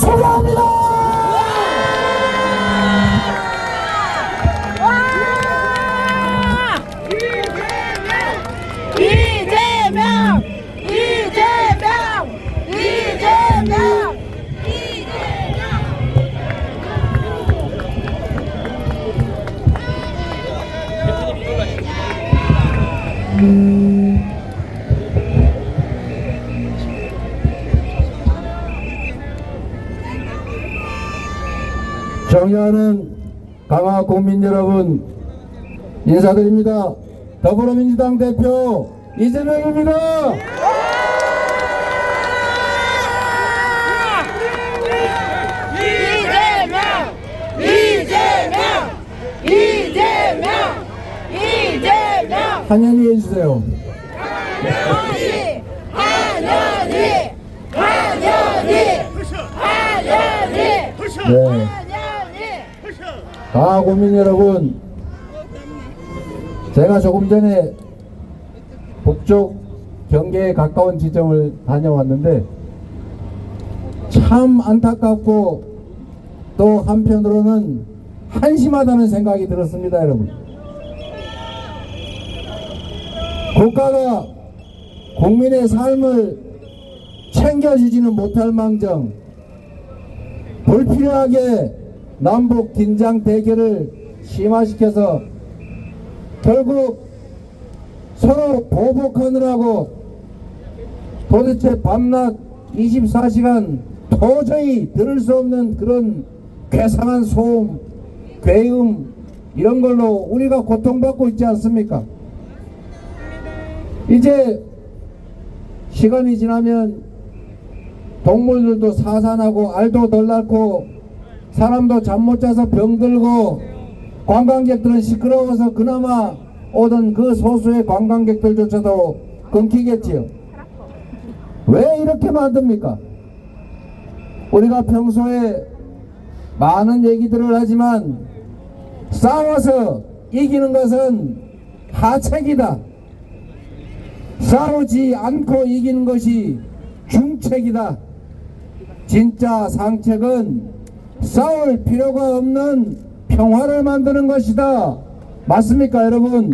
소개합 존경하는 강화 국민 여러분 인사드립니다. 더불어민주당 대표 이재명입니다. 이재명! 이재명! 이재명! 이재명! 한연히 해주세요. 한연희! 한연희! 한연희! 한연희! 네. 강화 국민 여러분. 제가 조금 전에 북쪽 경계에 가까운 지점을 다녀왔는데 참 안타깝고 또 한편으로는 한심하다는 생각이 들었습니다 여러분. 국가가 국민의 삶을 챙겨주지는 못할 망정 불필요하게 남북 긴장 대결을 심화시켜서 결국 서로 보복하느라고 도대체 밤낮 24시간 도저히 들을 수 없는 그런 괴상한 소음, 괴음 이런 걸로 우리가 고통받고 있지 않습니까? 이제 시간이 지나면 동물들도 사산하고 알도 덜 낳고 사람도 잠 못 자서 병들고 관광객들은 시끄러워서 그나마 오던 그 소수의 관광객들조차도 끊기겠지요. 왜 이렇게 만듭니까? 우리가 평소에 많은 얘기들을 하지만 싸워서 이기는 것은 하책이다. 싸우지 않고 이기는 것이 중책이다. 진짜 상책은 싸울 필요가 없는 평화를 만드는 것이다. 맞습니까, 여러분?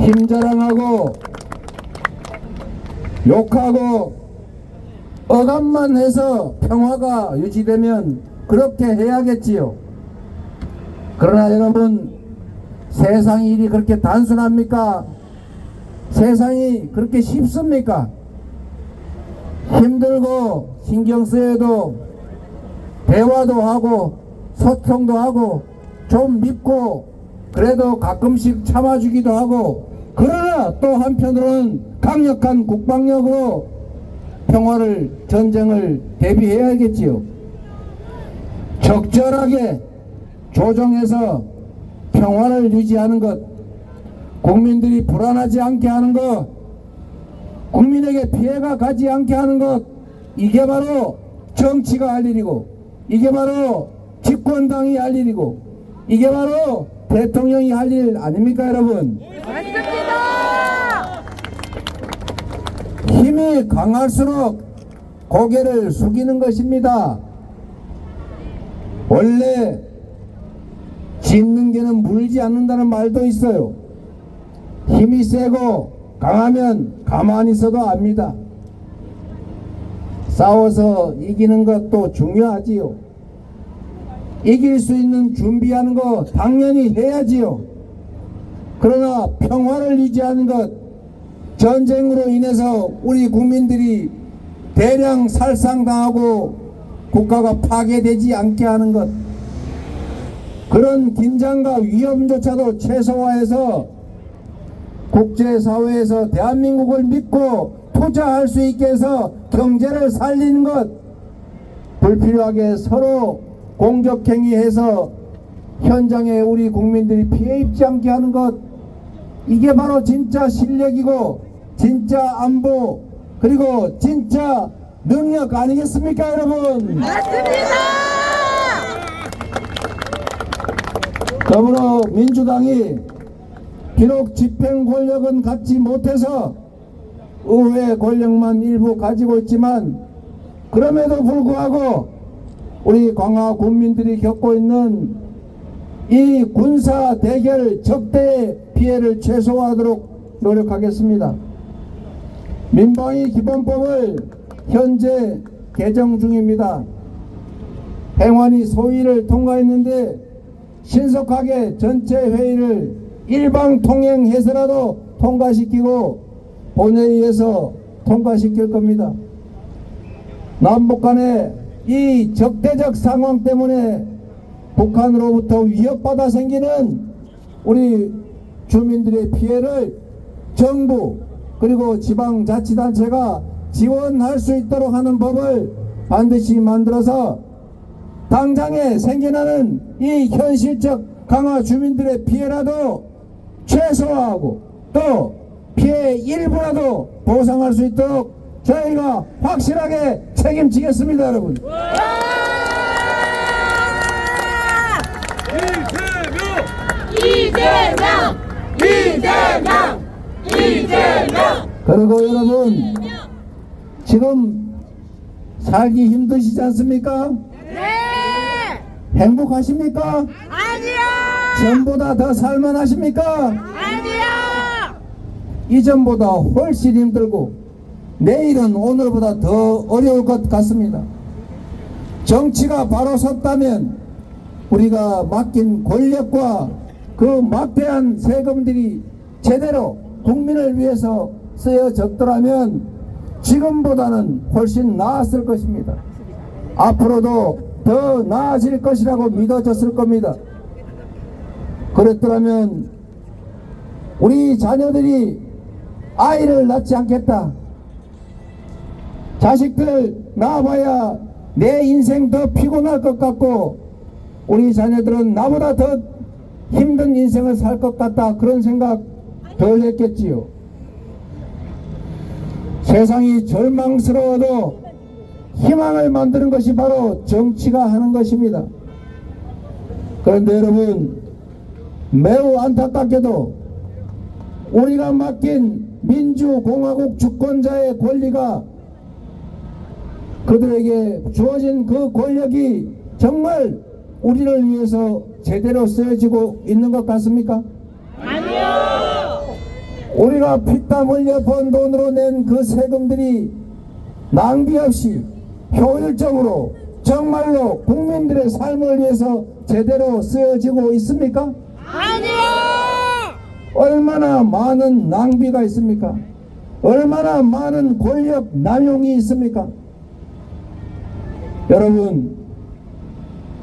힘자랑하고 욕하고 억압만 해서 평화가 유지되면 그렇게 해야겠지요. 그러나 여러분, 세상 일이 그렇게 단순합니까? 세상이 그렇게 쉽습니까? 힘들고 신경 쓰여도 대화도 하고 소통도 하고 좀 밉고 그래도 가끔씩 참아주기도 하고 그러나 또 한편으로는 강력한 국방력으로 평화를 전쟁을 대비해야겠지요. 적절하게 조정해서 평화를 유지하는 것, 국민들이 불안하지 않게 하는 것, 국민에게 피해가 가지 않게 하는 것, 이게 바로 정치가 할 일이고, 이게 바로 집권당이 할 일이고, 이게 바로 대통령이 할 일 아닙니까, 여러분? 맞습니다! 힘이 강할수록 고개를 숙이는 것입니다. 원래 짖는 개는 물지 않는다는 말도 있어요. 힘이 세고 강하면 가만히 있어도 압니다. 싸워서 이기는 것도 중요하지요. 이길 수 있는 준비하는 거 당연히 해야지요. 그러나 평화를 유지하는 것, 전쟁으로 인해서 우리 국민들이 대량 살상당하고 국가가 파괴되지 않게 하는 것, 그런 긴장과 위험조차도 최소화해서 국제사회에서 대한민국을 믿고 투자할 수 있게 해서 경제를 살리는 것, 불필요하게 서로 공격행위해서 현장에 우리 국민들이 피해 입지 않게 하는 것, 이게 바로 진짜 실력이고 진짜 안보 그리고 진짜 능력 아니겠습니까 여러분? 맞습니다! 더불어민주당이 비록 집행 권력은 갖지 못해서 의회 권력만 일부 가지고 있지만 그럼에도 불구하고 우리 광화 군민들이 겪고 있는 이 군사 대결 적대의 피해를 최소화하도록 노력하겠습니다. 민방위 기본법을 현재 개정 중입니다. 행안위 소위를 통과했는데 신속하게 전체 회의를 일방 통행해서라도 통과시키고 본회의에서 통과시킬 겁니다. 남북 간의 이 적대적 상황 때문에 북한으로부터 위협받아 생기는 우리 주민들의 피해를 정부 그리고 지방자치단체가 지원할 수 있도록 하는 법을 반드시 만들어서 당장에 생겨나는 이 현실적 강화 주민들의 피해라도 최소화하고 또 피해 일부라도 보상할 수 있도록 저희가 확실하게 책임지겠습니다 여러분 이재명! 이재명! 이재명! 그리고 여러분 지금 살기 힘드시지 않습니까? 네! 행복하십니까? 아니요! 전보다 더 살만하십니까? 아니요! 이전보다 훨씬 힘들고 내일은 오늘보다 더 어려울 것 같습니다. 정치가 바로 섰다면 우리가 맡긴 권력과 그 막대한 세금들이 제대로 국민을 위해서 쓰여졌더라면 지금보다는 훨씬 나았을 것입니다. 앞으로도 더 나아질 것이라고 믿어졌을 겁니다. 그랬더라면 우리 자녀들이 아이를 낳지 않겠다. 자식들 낳아봐야 내 인생 더 피곤할 것 같고 우리 자녀들은 나보다 더 힘든 인생을 살 것 같다. 그런 생각 덜 했겠지요. 세상이 절망스러워도 희망을 만드는 것이 바로 정치가 하는 것입니다. 그런데 여러분, 매우 안타깝게도 우리가 맡긴 민주공화국 주권자의 권리가 그들에게 주어진 그 권력이 정말 우리를 위해서 제대로 쓰여지고 있는 것 같습니까? 아니요! 우리가 피땀 흘려 번 돈으로 낸 그 세금들이 낭비 없이 효율적으로 정말로 국민들의 삶을 위해서 제대로 쓰여지고 있습니까? 얼마나 많은 낭비가 있습니까? 얼마나 많은 권력 남용이 있습니까? 여러분,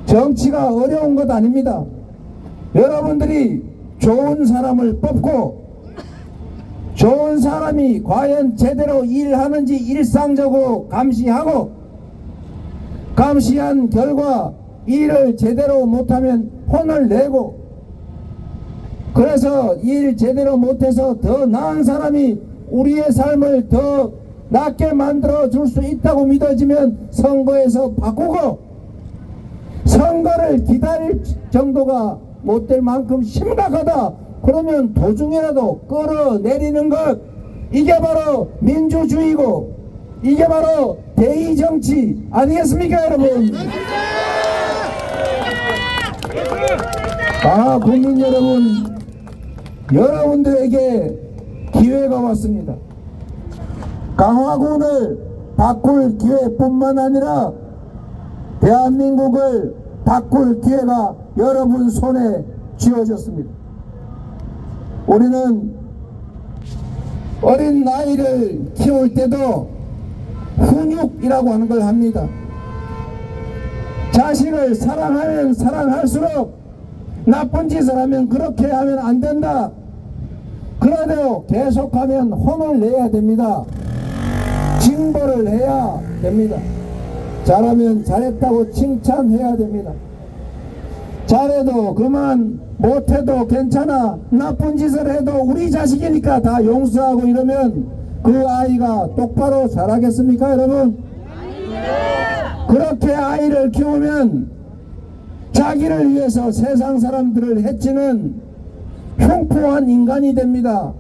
정치가 어려운 것 아닙니다. 여러분들이 좋은 사람을 뽑고 좋은 사람이 과연 제대로 일하는지 일상적으로 감시하고 감시한 결과 일을 제대로 못하면 혼을 내고 그래서 일 제대로 못해서 더 나은 사람이 우리의 삶을 더 낫게 만들어 줄 수 있다고 믿어지면 선거에서 바꾸고 선거를 기다릴 정도가 못 될 만큼 심각하다. 그러면 도중이라도 끌어내리는 것 이게 바로 민주주의고 이게 바로 대의 정치 아니겠습니까 여러분? 아 국민 여러분 여러분들에게 기회가 왔습니다. 강화군을 바꿀 기회뿐만 아니라 대한민국을 바꿀 기회가 여러분 손에 쥐어졌습니다. 우리는 어린 나이를 키울 때도 훈육이라고 하는 걸 합니다. 자식을 사랑하면 사랑할수록 나쁜 짓을 하면 그렇게 하면 안 된다. 그래도 계속하면 혼을 내야 됩니다. 징벌을 해야 됩니다. 잘하면 잘했다고 칭찬해야 됩니다. 잘해도 그만 못해도 괜찮아 나쁜 짓을 해도 우리 자식이니까 다 용서하고 이러면 그 아이가 똑바로 자라겠습니까 여러분? 그렇게 아이를 키우면 자기를 위해서 세상 사람들을 해치는 흉포한 인간이 됩니다.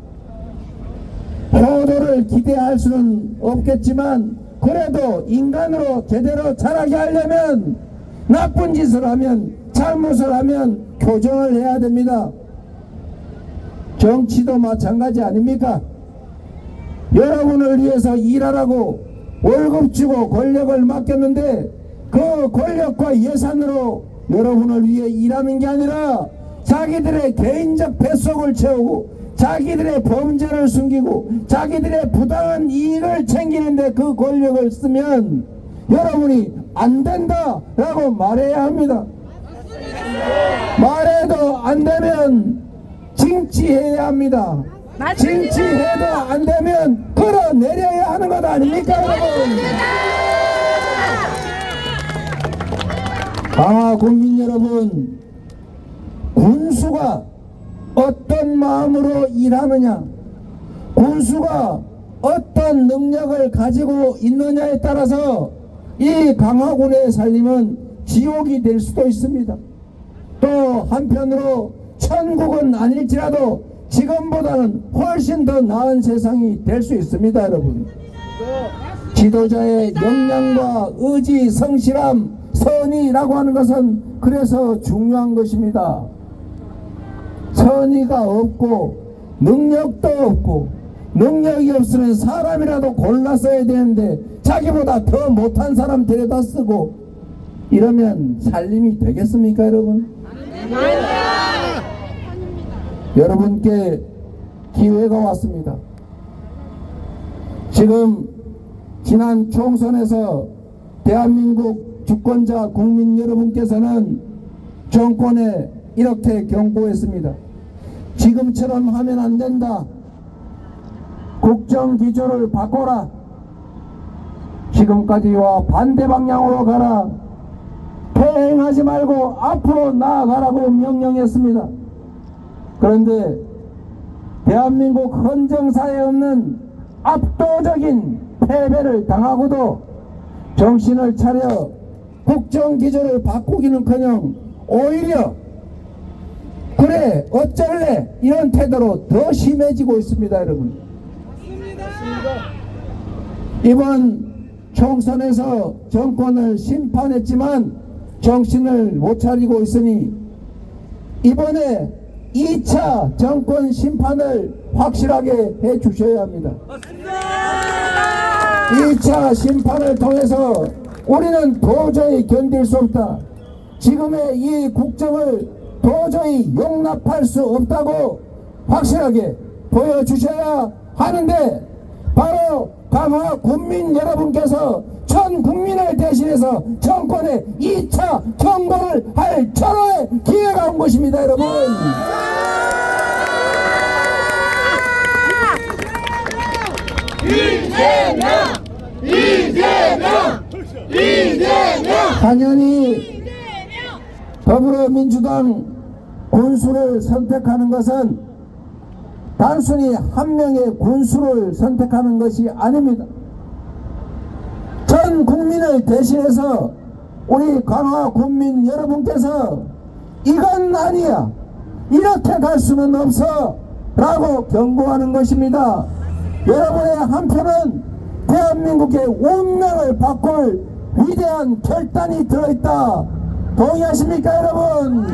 효도를 기대할 수는 없겠지만 그래도 인간으로 제대로 자라게 하려면 나쁜 짓을 하면 잘못을 하면 교정을 해야 됩니다. 정치도 마찬가지 아닙니까? 여러분을 위해서 일하라고 월급 주고 권력을 맡겼는데 그 권력과 예산으로 여러분을 위해 일하는 게 아니라 자기들의 개인적 뱃속을 채우고 자기들의 범죄를 숨기고 자기들의 부당한 이익을 챙기는데 그 권력을 쓰면 여러분이 안 된다라고 말해야 합니다. 말해도 안 되면 징치해야 합니다. 징치해도 안 되면 끌어내려야 하는 것 아닙니까 여러분? 아 국민 여러분 군수가 어떤 마음으로 일하느냐 군수가 어떤 능력을 가지고 있느냐에 따라서 이 강화군의 살림은 지옥이 될 수도 있습니다. 또 한편으로 천국은 아닐지라도 지금보다는 훨씬 더 나은 세상이 될 수 있습니다, 여러분. 지도자의 역량과 의지, 성실함, 선의라고 하는 것은 그래서 중요한 것입니다. 선의가 없고 능력도 없고 능력이 없으면 사람이라도 골라 써야 되는데 자기보다 더 못한 사람 데려다 쓰고 이러면 살림이 되겠습니까 여러분? 여러분께 기회가 왔습니다. 지금 지난 총선에서 대한민국 주권자 국민 여러분께서는 정권에 이렇게 경고했습니다. 지금처럼 하면 안 된다. 국정 기조를 바꿔라. 지금까지와 반대 방향으로 가라. 퇴행하지 말고 앞으로 나아가라고 명령했습니다. 그런데 대한민국 헌정사에 없는 압도적인 패배를 당하고도 정신을 차려 국정 기조를 바꾸기는커녕 오히려 그래 어쩔래 이런 태도로 더 심해지고 있습니다 여러분 이번 총선에서 정권을 심판했지만 정신을 못 차리고 있으니 이번에 2차 정권 심판을 확실하게 해 주셔야 합니다. 2차 심판을 통해서 우리는 도저히 견딜 수 없다. 지금의 이 국정을 도저히 용납할 수 없다고 확실하게 보여주셔야 하는데 바로 강화 국민 여러분께서 전 국민을 대신해서 정권에 2차 경고를 할 철호의 기회가 온 것입니다 여러분. 당연히 더불어민주당 군수를 선택하는 것은 단순히 한 명의 군수를 선택하는 것이 아닙니다. 전 국민을 대신해서 우리 강화 국민 여러분께서 이건 아니야. 이렇게 갈 수는 없어. 라고 경고하는 것입니다. 여러분의 한 표는 대한민국의 운명을 바꿀 위대한 결단이 들어있다. 동의하십니까, 여러분?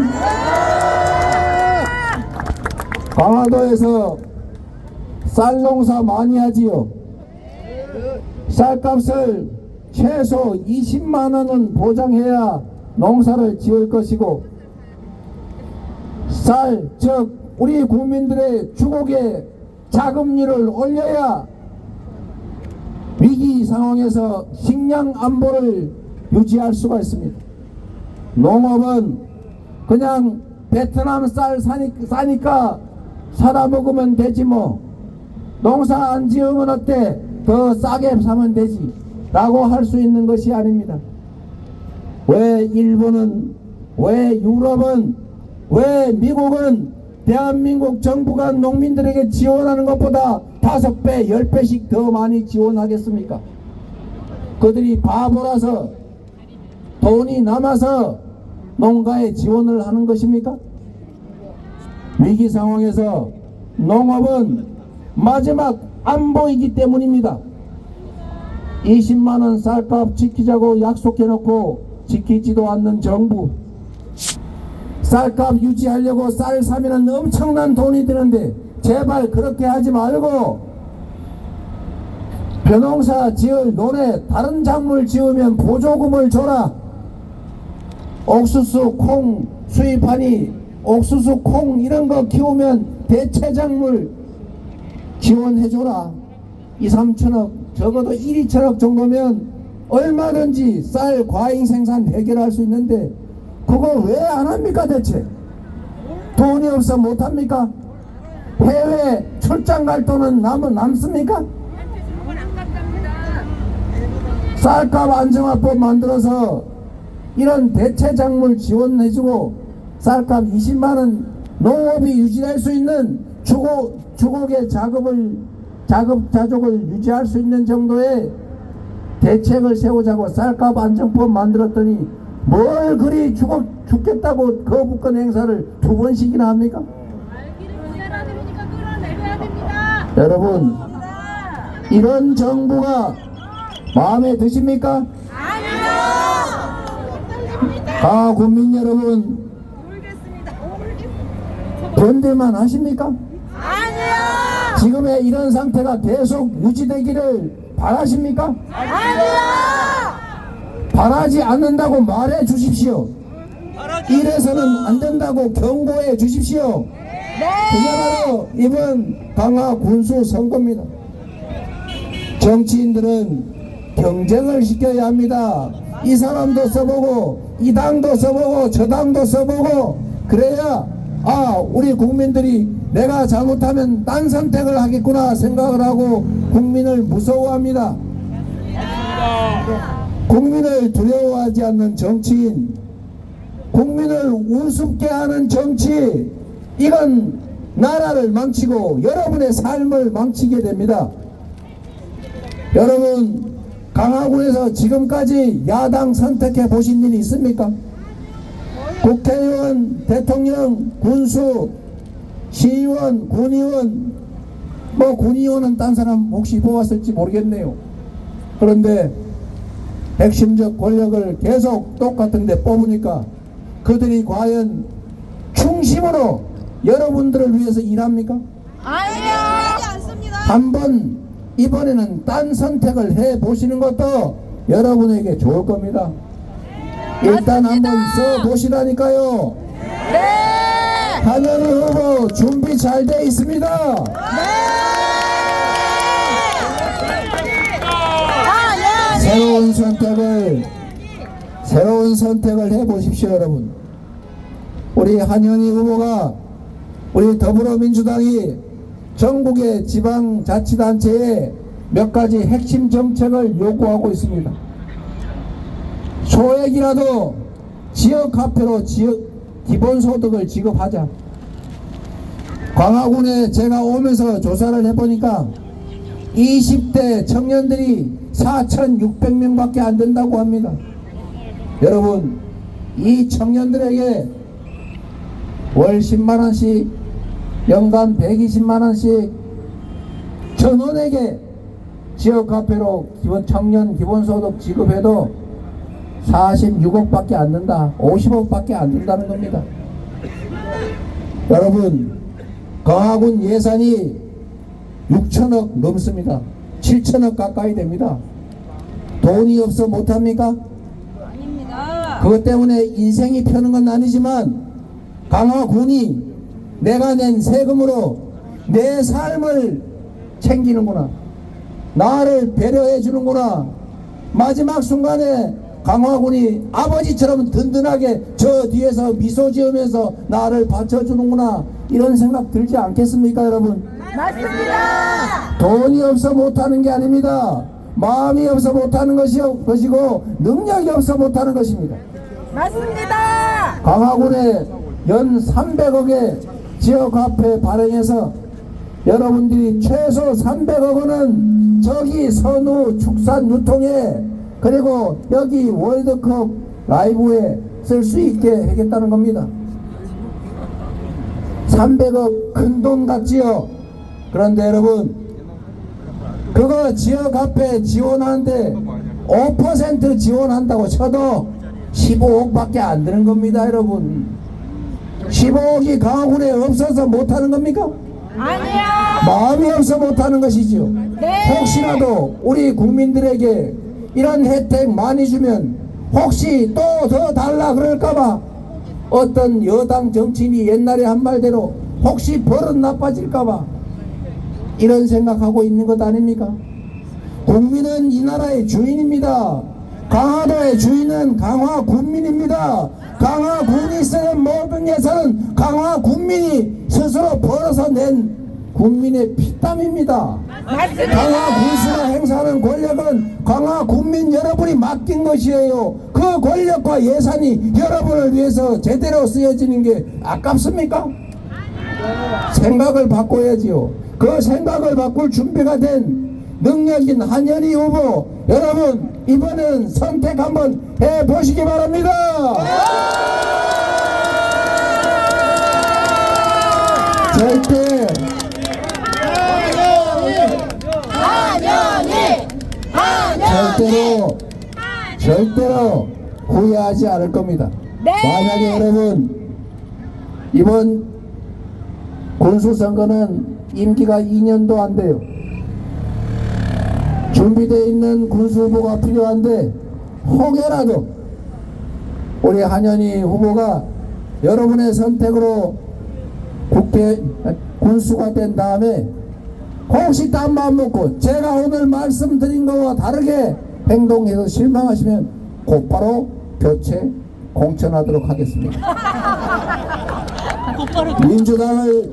강화도에서 쌀 농사 많이 하지요. 쌀값을 최소 20만 원은 보장해야 농사를 지을 것이고 쌀, 즉 우리 국민들의 주곡의 자금률을 올려야 위기 상황에서 식량 안보를 유지할 수가 있습니다. 농업은 그냥 베트남 쌀 사니, 싸니까 사다 먹으면 되지 뭐. 농사 안 지으면 어때? 더 싸게 사면 되지. 라고 할 수 있는 것이 아닙니다. 왜 일본은 왜 유럽은 왜 미국은 대한민국 정부가 농민들에게 지원하는 것보다 다섯 배, 열 배씩 더 많이 지원하겠습니까? 그들이 바보라서 돈이 남아서 농가에 지원을 하는 것입니까? 위기 상황에서 농업은 마지막 안보이기 때문입니다. 20만원 쌀값 지키자고 약속해놓고 지키지도 않는 정부 쌀값 유지하려고 쌀 사면은 엄청난 돈이 드는데 제발 그렇게 하지 말고 벼농사 지을 논에 다른 작물 지으면 보조금을 줘라 옥수수 콩 수입하니 옥수수 콩 이런 거 키우면 대체작물 지원해줘라. 2, 3천억 적어도 1, 2천억 정도면 얼마든지 쌀 과잉 생산 해결할 수 있는데 그거 왜 안 합니까 대체? 돈이 없어 못합니까? 해외 출장 갈 돈은 남은 남습니까? 쌀값 안정화법 만들어서 이런 대체 작물 지원해주고 쌀값 20만원 농업이 유지할 수 있는 주고, 주곡의 작업을 작업 자족을 유지할 수 있는 정도의 대책을 세우자고 쌀값 안정법 만들었더니 뭘 그리 죽어, 죽겠다고 거부권 행사를 두 번씩이나 합니까? 여러분 이런 정부가 마음에 드십니까? 아 국민 여러분 견딜만 하십니까? 아니요. 지금의 이런 상태가 계속 유지되기를 바라십니까? 아니요. 바라지 않는다고 말해 주십시오. 이래서는 안 된다고 경고해 주십시오. 그게 바로 이번 강화 군수 선거입니다. 정치인들은 경쟁을 시켜야 합니다. 이 사람도 써보고 이 당도 써보고 저 당도 써보고 그래야 아 우리 국민들이 내가 잘못하면 딴 선택을 하겠구나 생각을 하고 국민을 무서워합니다. 국민을 두려워하지 않는 정치인, 국민을 우습게 하는 정치, 이건 나라를 망치고 여러분의 삶을 망치게 됩니다. 여러분, 강화군에서 지금까지 야당 선택해 보신 일이 있습니까? 국회의원, 대통령, 군수, 시의원, 군의원, 뭐 군의원은 딴 사람 혹시 뽑았을지 모르겠네요. 그런데 핵심적 권력을 계속 똑같은데 뽑으니까 그들이 과연 충심으로 여러분들을 위해서 일합니까? 아니요. 한번 이번에는 딴 선택을 해 보시는 것도 여러분에게 좋을 겁니다. 일단 한번 써 보시라니까요. 네. 한현희 후보 준비 잘 돼 있습니다. 아, 예. 새로운 선택을 새로운 선택을 해 보십시오, 여러분. 우리 한현희 후보가 우리 더불어민주당이 전국의 지방자치단체에 몇 가지 핵심 정책을 요구하고 있습니다. 소액이라도 지역 화폐로 지역 기본소득을 지급하자. 광화군에 제가 오면서 조사를 해보니까 20대 청년들이 4,600명 밖에 안 된다고 합니다. 여러분, 이 청년들에게 월 10만원씩, 연간 120만원씩 전원에게 지역화폐로 기본 청년 기본소득 지급해도 46억밖에 안 된다. 50억밖에 안 된다는 겁니다. 여러분, 강화군 예산이 6천억 넘습니다. 7천억 가까이 됩니다. 돈이 없어 못합니까? 아닙니다. 그것 때문에 인생이 펴는 건 아니지만 강화군이 내가 낸 세금으로 내 삶을 챙기는구나. 나를 배려해 주는구나. 마지막 순간에 강화군이 아버지처럼 든든하게 저 뒤에서 미소 지으면서 나를 받쳐주는구나. 이런 생각 들지 않겠습니까, 여러분? 맞습니다. 돈이 없어 못하는 게 아닙니다. 마음이 없어 못하는 것이, 것이고 능력이 없어 못하는 것입니다. 맞습니다. 강화군에 연 300억의 지역화폐 발행해서 여러분들이 최소 300억 원은 저기 선우 축산 유통에 그리고 여기 월드컵 라이브에 쓸 수 있게 하겠다는 겁니다. 300억 큰 돈 같지요? 그런데 여러분 그거 지역 앞에 지원하는데 5% 지원한다고 쳐도 15억밖에 안 되는 겁니다, 여러분. 15억이 강화군에 없어서 못하는 겁니까? 아니야. 마음이 없어 못하는 것이죠. 네. 혹시라도 우리 국민들에게 이런 혜택 많이 주면 혹시 또 더 달라 그럴까봐 어떤 여당 정치인이 옛날에 한 말대로 혹시 버릇 나빠질까봐 이런 생각하고 있는 것 아닙니까? 국민은 이 나라의 주인입니다. 강화도의 주인은 강화 군민입니다. 강화 군이 쓰는 모든 예산은 강화 군민이 스스로 벌어서 낸 국민의 피땀입니다. 강화 군수가 행사하는 권력은 강화 국민 여러분이 맡긴 것이에요. 그 권력과 예산이 여러분을 위해서 제대로 쓰여지는 게 아깝습니까? 생각을 바꿔야지요. 그 생각을 바꿀 준비가 된 능력인 한현희 후보 여러분 이번엔 선택 한번 해 보시기 바랍니다. 절대 한영이. 절대로 절대로 후회하지 않을 겁니다. 네. 만약에 여러분 이번 군수 선거는 임기가 2년도 안 돼요. 준비되어 있는 군수 후보가 필요한데 혹여라도 우리 한현희 후보가 여러분의 선택으로 국회 군수가 된 다음에 혹시 딴 마음 먹고 제가 오늘 말씀드린 것과 다르게 행동해서 실망하시면 곧바로 교체 공천하도록 하겠습니다. 민주당을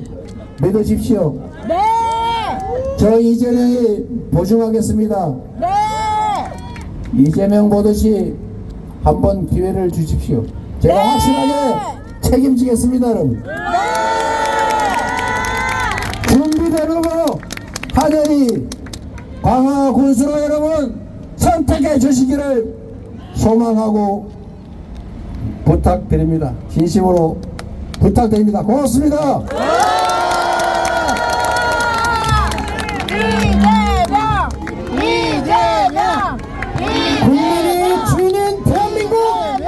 믿으십시오. 네. 저 이재명이 보증하겠습니다. 네. 이재명 보듯이 한번 기회를 주십시오. 제가 네. 확실하게 책임지겠습니다, 여러분. 준비된 후보 하늘이 광화 군수로 여러분 선택해 주시기를 소망하고 부탁드립니다. 진심으로 부탁드립니다. 고맙습니다.